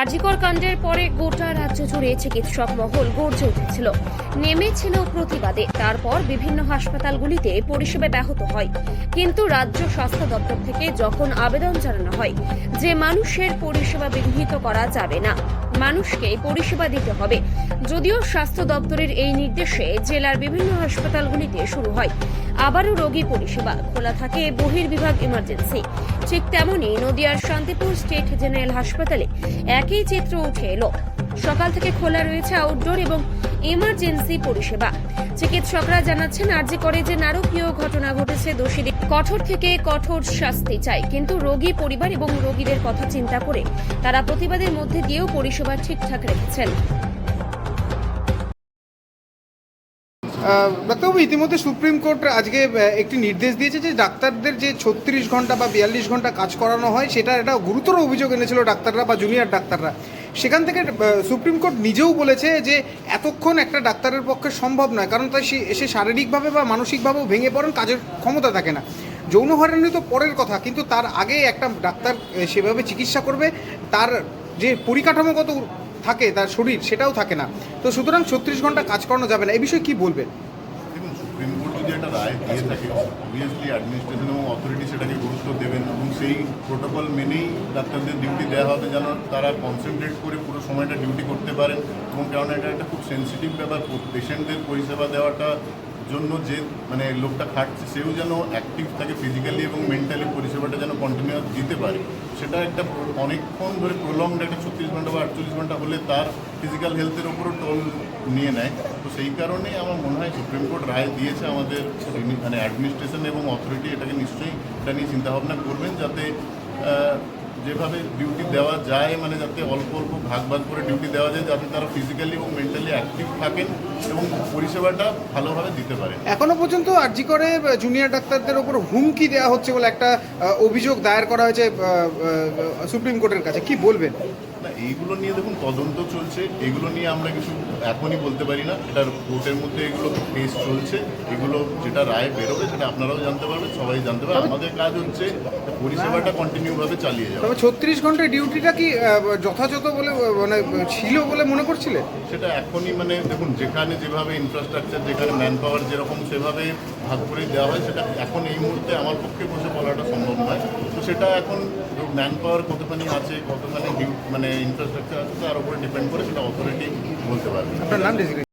আরজিকর কাণ্ডের পরে গোটা রাজ্য জুড়ে চিকিৎসক মহল গর্জে উঠেছিল। নেমেছিল প্রতিবাদে। তারপর বিভিন্ন হাসপাতালগুলিতে পরিষেবা ব্যাহত হয়। কিন্তু রাজ্য স্বাস্থ্য দপ্তর থেকে যখন আবেদন জানানো হয় যে মানুষের পরিষেবা বিঘ্নিত করা যাবে না মানুষকে পরিষেবা দিতে হবে। যদিও স্বাস্থ্য দপ্তরের এই নির্দেশে জেলার বিভিন্ন হাসপাতালগুলিতে শুরু হয়। আবারও রোগী পরিষেবা খোলা থাকে বহির্বিভাগ ইমার্জেন্সি। ঠিক তেমনই নদিয়ার শান্তিপুর স্টেট জেনারেল হাসপাতালে একই চিত্র উঠে এলো। সকাল থেকে খোলা রয়েছে আউটডোর এবং ইমার্জেন্সি পরিষেবা। চিকিৎসকরা জানাচ্ছেন, আর্জি করে যে নারকীয় ঘটনা ঘটেছে, দোষীদের কঠোর থেকে কঠোর শাস্তি চাই। কিন্তু রোগী পরিবার এবং রোগীদের কথা চিন্তা করে তারা প্রতিবাদের মধ্যে দিয়েও পরিষেবা ঠিকঠাক রেখেছেন। ডাক্তারবাবু, ইতিমধ্যে সুপ্রিম কোর্ট আজকে একটি নির্দেশ দিয়েছে যে ডাক্তারদের যে ছত্রিশ ঘণ্টা বা বিয়াল্লিশ ঘণ্টা কাজ করানো হয়, সেটা একটা গুরুতর অভিযোগ এনেছিল ডাক্তাররা বা জুনিয়র ডাক্তাররা। সেখান থেকে সুপ্রিম কোর্ট নিজেও বলেছে যে এতক্ষণ একটা ডাক্তারের পক্ষে সম্ভব নয়, কারণ তাই সে শারীরিকভাবে বা মানসিকভাবেও ভেঙে পড়েন, কাজের ক্ষমতা থাকে না। যৌন হয়রানি তো পরের কথা, কিন্তু তার আগে একটা ডাক্তার সেভাবে চিকিৎসা করবে, তার যে পরিকাঠামোগত থাকে, তার শরীর, সেটাও থাকে না। তো সুতরাং ছত্রিশ ঘণ্টা কাজ করানো যাবে না, এই বিষয়ে কি বলবেন? সুপ্রিম একটা রায় দিয়ে থাকে অবভিয়াসলি অথরিটি এবং সেই প্রোটোকল মেনেই ডাক্তারদের ডিউটি দেওয়া হবে যেন তারা কনসেন্ট্রেট করে পুরো সময়টা ডিউটি করতে পারেন এবং কারণ এটা একটা খুব সেন্সিটিভ ব্যাপার পেশেন্টদের পরিষেবা দেওয়াটা জন্য যে মানে লোকটা খাটছে, সেও যেন অ্যাক্টিভ থাকে ফিজিক্যালি এবং মেন্টালি পরিষেবাটা যেন কন্টিনিউয়াস দিতে পারে। সেটা একটা অনেকক্ষণ ধরে প্রলংড একটা ছত্রিশ ঘণ্টা বা আটচল্লিশ ঘণ্টা হলে তার ফিজিক্যাল হেলথের ওপরও টোল নিয়ে নেয়। তো সেই কারণেই আমার মনে হয় সুপ্রিম কোর্ট রায় দিয়েছে আমাদের মানে অ্যাডমিনিস্ট্রেশন এবং অথরিটি এটাকে নিশ্চয়ই এটা নিয়ে চিন্তাভাবনা করবেন যাতে যেভাবে ডিউটি দেওয়া যায় মানে যাতে অল্প অল্প ভাগ ভাগ করে ডিউটি দেওয়া যায় যাতে তারা ফিজিক্যালি এবং মেন্টালি অ্যাক্টিভ থাকেন এবং পরিষেবাটা ভালোভাবে দিতে পারেন। এখনও পর্যন্ত আরজি করে জুনিয়র ডাক্তারদের ওপর হুমকি দেওয়া হচ্ছে বলে একটা অভিযোগ দায়ের করা হয়েছে সুপ্রিম কোর্টের কাছে। কি বলবেন? না এইগুলো নিয়ে দেখুন তদন্ত চলছে। এগুলো নিয়ে আমরা কিছু এখনই বলতে পারি না। এটার কোর্টের মধ্যে এগুলো কেস চলছে। এগুলো যেটা রায় বেরোবে সেটা আপনারাও জানতে পারবেন সবাই জানতে পারবে আমাদের কাজ হচ্ছে পরিষেবাটা কন্টিনিউভাবে চালিয়ে তবে ছত্রিশ ঘণ্টার ডিউটিটা কি যথাযথ বলে মানে ছিল বলে মনে করছিলে? সেটা এখনই মানে দেখুন যেখানে যেভাবে ইনফ্রাস্ট্রাকচার যেখানে ম্যান পাওয়ার যেরকম সেভাবে ভাগ করে দেওয়া হয় সেটা এখন এই মুহূর্তে আমার পক্ষে বসে বলাটা সম্ভব নয়। তো সেটা এখন ম্যান পাওয়ার কতখানি আছে কতখানি মানে ইনফ্রাস্ট্রাকচার আছে তার উপরে ডিপেন্ড করে সেটা অথরিটি বলতে পারবে। আপনার নাম ডেজিগ্নেট